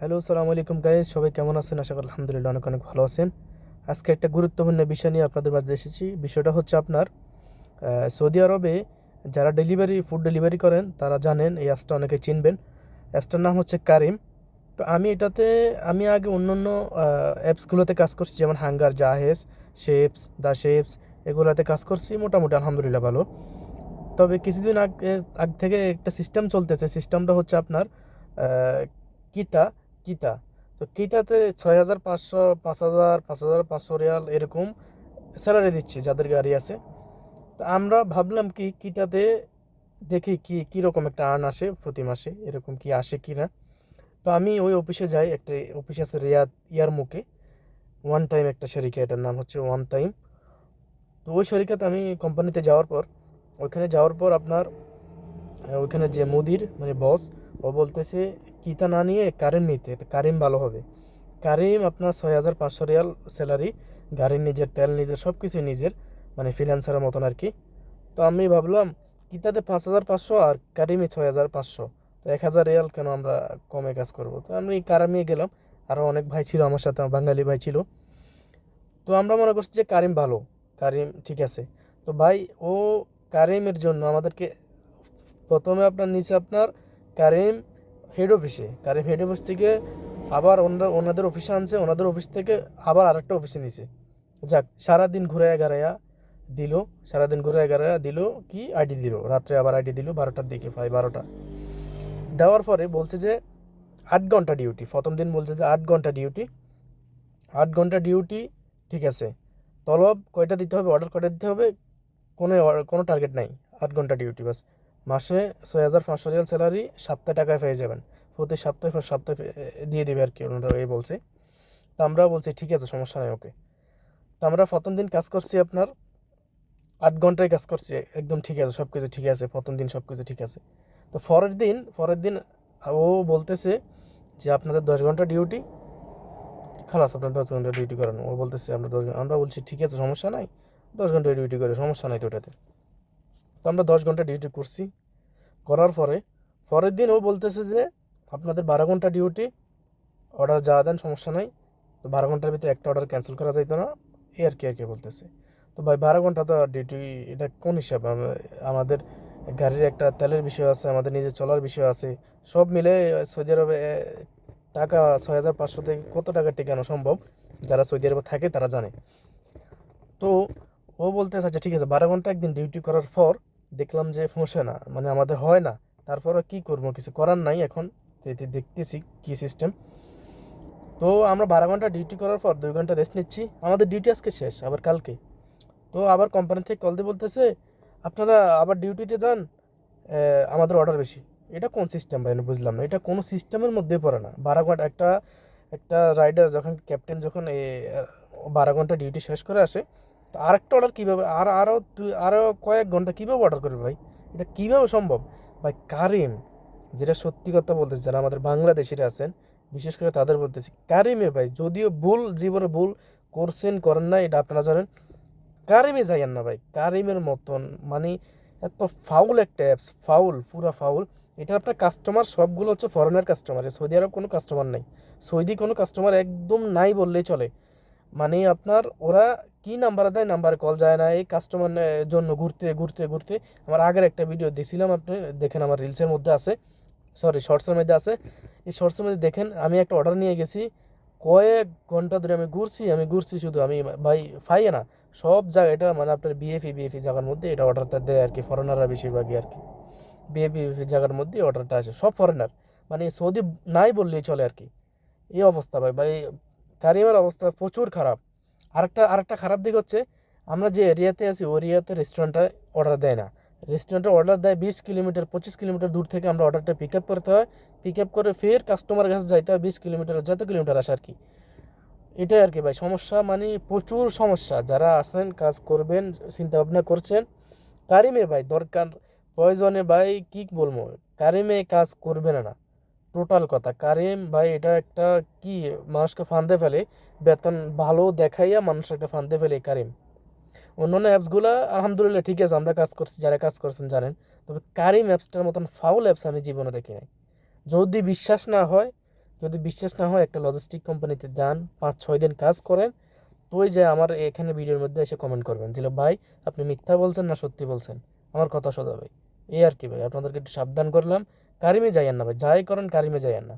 Hello সালামু আলাইকুম guys সবাই কেমন আছেন? আশা করি আলহামদুলিল্লাহ অনেক অনেক ভালো আছেন। আজকে একটা গুরুত্বপূর্ণ বিষয় নিয়ে আপনাদের মাঝে এসেছি। বিষয়টা হচ্ছে আপনার সৌদি আরবে যারা ডেলিভারি ফুড ডেলিভারি করেন, তারা জানেন, এই অ্যাপসটা অনেকে চিনবেন। অ্যাপসটার নাম হচ্ছে কারিম তো আমি এটাতে, আমি আগে অন্য অন্য অ্যাপসগুলোতে কাজ করছি, যেমন হাঙ্গার জাহেজ শেপস দ্য শেপস এগুলোতে কাজ করছি, মোটামুটি আলহামদুলিল্লাহ ভালো। তবে কিছুদিন আগে, আগ থেকে একটা সিস্টেম চলতেছে। সিস্টেমটা হচ্ছে আপনার কিতা কিতা তো কিতাতে ছয় হাজার পাঁচশো পাঁচ হাজার পাঁচ হাজার পাঁচশো রিয়াল এরকম স্যালারি দিচ্ছে যাদের গাড়ি আছে। তো আমরা ভাবলাম কি কিটাতে দেখি কি কীরকম একটা আর্ন আসে প্রতি মাসে, এরকম কি আসে কি না তো আমি ওই অফিসে যাই, একটা অফিস আছে রিয়াদ ইয়ারমুকে। ওয়ান টাইম একটা শরিকা, এটার নাম হচ্ছে ওয়ান টাইম তো ওই শরিকাতে আমি কোম্পানিতে যাওয়ার পর, ওইখানে যাওয়ার পর আপনার ওইখানে যে মুদির মানে বস ও বলতেছে কিতা না নিয়ে কারিম নিতে, কারিম ভালো হবে। কারিম আপনার ছয় হাজার পাঁচশো রিয়াল স্যালারি গাড়ির নিজের তেল, নিজের সব কিছুই নিজের মানে ফ্রিল্যান্সারের মতন আর কি তো আমি ভাবলাম, কিতাতে পাঁচ হাজার পাঁচশো আর কারিমে ছয় হাজার পাঁচশো, তো এক হাজার রিয়াল কেন আমরা কমে কাজ করব? তো আমি কারামে গেলাম আরও অনেক ভাই ছিল আমার সাথে বাঙালি ভাই ছিল। তো আমরা মনে করছি যে কারিম ভালো, কারিম ঠিক আছে। তো ভাই, ও কারিমের জন্য আমাদেরকে প্রথমে আপনার নিচে আপনার কারিম হেড অফিসে কারিম হেড অফিস থেকে আবার ওনারা ওনাদের অফিসে আনছে, ওনাদের অফিস থেকে আবার আরেকটা অফিসে নিছে। যাক, সারাদিন ঘুরে এগারায়া দিল, সারাদিন ঘুরে এগারায়া দিল, কি আইডি দিল। রাত্রে আবার আইডি দিল, বারোটার দিকে, প্রায় বারোটা। দেওয়ার পরে বলছে যে, আট ঘণ্টা ডিউটি প্রথম দিন বলছে যে, আট ঘণ্টা ডিউটি আট ঘণ্টা ডিউটি ঠিক আছে। তলব কয়টা দিতে হবে অর্ডার কয়টা দিতে হবে, কোনো কোনো টার্গেট নাই। আট ঘণ্টা ডিউটি বাস। মাসে ছয় হাজার পাঁচশো রিয়াল স্যালারি সপ্তাহে টাকায় পেয়ে যাবেন। প্রতি সপ্তাহে সপ্তাহে দিয়ে দেবে আর কি ওনারা এই বলছে। তো আমরা বলছি, ঠিক আছে, সমস্যা নেই, ওকে। তো আমরা প্রথম দিন কাজ করছি আপনার আট ঘন্টায় কাজ করছি, একদম ঠিক আছে সব কিছু ঠিক আছে, প্রথম দিন সব কিছু ঠিক আছে। তো পরের দিন পরের দিন ও বলতেছে যে, আপনাদের দশ ঘণ্টা ডিউটি। খালাস, আপনার দশ ঘণ্টা ডিউটি করেন। ও বলতেছে, আমরা দশ ঘণ্টা আমরা বলছি, ঠিক আছে, সমস্যা নাই। দশ ঘণ্টা ডিউটি করে, সমস্যা নাই তো ওটাতে। তো আমরা দশ ঘণ্টা ডিউটি করছি। করার পরে, পরের দিন ও বলতেছে যে, আপনাদের বারো ঘণ্টা ডিউটি অর্ডার যা দেন, সমস্যা নাই। তো বারো ঘণ্টার ভিতরে একটা অর্ডার ক্যান্সেল করা যাইতো না। এ আর কি আর কি বলতেছে। তো ভাই, বারো ঘণ্টা তো ডিউটি এটা কোন হিসাব? আমাদের গাড়ির একটা তেলের বিষয় আছে, আমাদের নিজের চলার বিষয় আছে। সব মিলে সৌদি আরবে টাকা ছয় হাজার পাঁচশো থেকে কত টাকা টেকানো সম্ভব? যারা সৌদি আরবে থাকে, তারা জানে। তো ও বলতে আচ্ছা ঠিক আছে, বারো ঘণ্টা একদিন ডিউটি করার পর দেখলাম যে ফোঁসে না মানে আমাদের হয় না। তারপরে কি করব? কিছু করার নাই এখন। এটি দেখতেছি কি সিস্টেম তো আমরা বারো ঘণ্টা ডিউটি করার পর দুই ঘণ্টা রেস্ট নিচ্ছি। আমাদের ডিউটি আজকে শেষ, আবার কালকে। তো আবার কোম্পানি থেকে কল দিয়ে বলতেছে, আপনারা আবার ডিউটিতে যান আমাদের অর্ডার বেশি। এটা কোন সিস্টেম ভাই? বুঝলাম না। এটা কোনো সিস্টেমের মধ্যে পড়ে না। বারো ঘণ্টা, একটা একটা রাইডার যখন ক্যাপ্টেন যখন বারো ঘণ্টা ডিউটি শেষ করে আসে তো আরেকটা অর্ডার কীভাবে, আর আরও দুই আরও কয়েক ঘণ্টা কীভাবে অর্ডার করবে ভাই? এটা কীভাবে সম্ভব? ভাই কারিম যেটা সত্যি কথা বলতেছে, যারা আমাদের বাংলাদেশিরা আছেন, বিশেষ করে তাদের বলতেছি কারিমে ভাই, যদিও ভুল, জীবনে ভুল করছেন, করেন না এটা আপনারা জানেন কারিমে যাইয়েন না ভাই কারিমের মতন মানে এত ফাউল একটা অ্যাপস ফাউল পুরা ফাউল এটা আপনার কাস্টমার সবগুলো হচ্ছে ফরেনার কাস্টমার সৌদি আরব কোনো কাস্টমার নেই, সৌদি কোনো কাস্টমার একদম নাই বললেই চলে। মানে আপনার ওরা কি নাম্বার দেয় নাম্বারে কল যায় না, এই কাস্টমার জন্য ঘুরতে ঘুরতে ঘুরতে। আমার আগের একটা ভিডিও দেখছিলাম আপনি, দেখেন আমার রিলসের মধ্যে আছে। সরি শর্টসের মধ্যে আছে। এই শর্টসের মধ্যে দেখেন, আমি একটা অর্ডার নিয়ে গেছি। কয়েক ঘণ্টা ধরে আমি ঘুরছি আমি ঘুরছি শুধু, আমি ভাই পাই না। সব জায়গা, এটা মানে আপনার বিএফি বিএফি জায়গার মধ্যে এটা অর্ডারটা দেয় আর কি ফরেনাররা বেশিরভাগই আর কি। বিএফি বিএফি জায়গার মধ্যে অর্ডারটা আসে, সব ফরেনার মানে সৌদি নাই বললেই চলে আর কি। এই অবস্থা ভাই ভাই কারিমের অবস্থা প্রচুর খারাপ। আরেকটা আরেকটা খারাপ দিক হচ্ছে, আমরা যে এরিয়াতে আছি, ওই এরিয়াতে রেস্টুরেন্টটা অর্ডার দেয় না। রেস্টুরেন্টে অর্ডার দেয় বিশ কিলোমিটার, পঁচিশ কিলোমিটার দূর থেকে আমরা অর্ডারটা পিক আপ করতে হয়। পিক আপ করে ফের কাস্টমারের কাছে যাইতে হয় বিশ কিলোমিটার, যত কিলোমিটার আসে আর কি এটাই আর কি ভাই, সমস্যা মানে প্রচুর সমস্যা। যারা আসেন কাজ করবেন চিন্তা ভাবনা করছেন, কারিমে ভাই দরকার, প্রয়োজনে ভাই কি বলব? কারিমে কাজ করবে না না। টোটাল কথা। কারিম ভাই, এটা একটা কি, মানুষকে ফান্দে ফেলে, বেতন ভালো দেখাইয়া মানুষ একটা ফান্দে ফেলে কারিম। অন্যান্য অ্যাপসগুলো আলহামদুলিল্লাহ ঠিক আছে, আমরা কাজ করছি, যারা কাজ করছেন জানেন। তবে কারিম অ্যাপসটার মতন ফাউল অ্যাপস আমি জীবনে দেখি নাই। যদি বিশ্বাস না হয়, যদি বিশ্বাস না হয় একটা লজিস্টিক কোম্পানিতে যান, পাঁচ, ছয় দিন কাজ করেন তোই যে আমার এখানে ভিডিওর মধ্যে এসে কমেন্ট করবেন, যে ভাই, আপনি মিথ্যা বলছেন না সত্যি বলছেন? আমার কথা ভাই। এই আর কি ভাই, আপনাদেরকে একটু সাবধান করলাম। কারিমে যাইয়েন না ভাই যাই করেন কারিমে যাইয়েন না।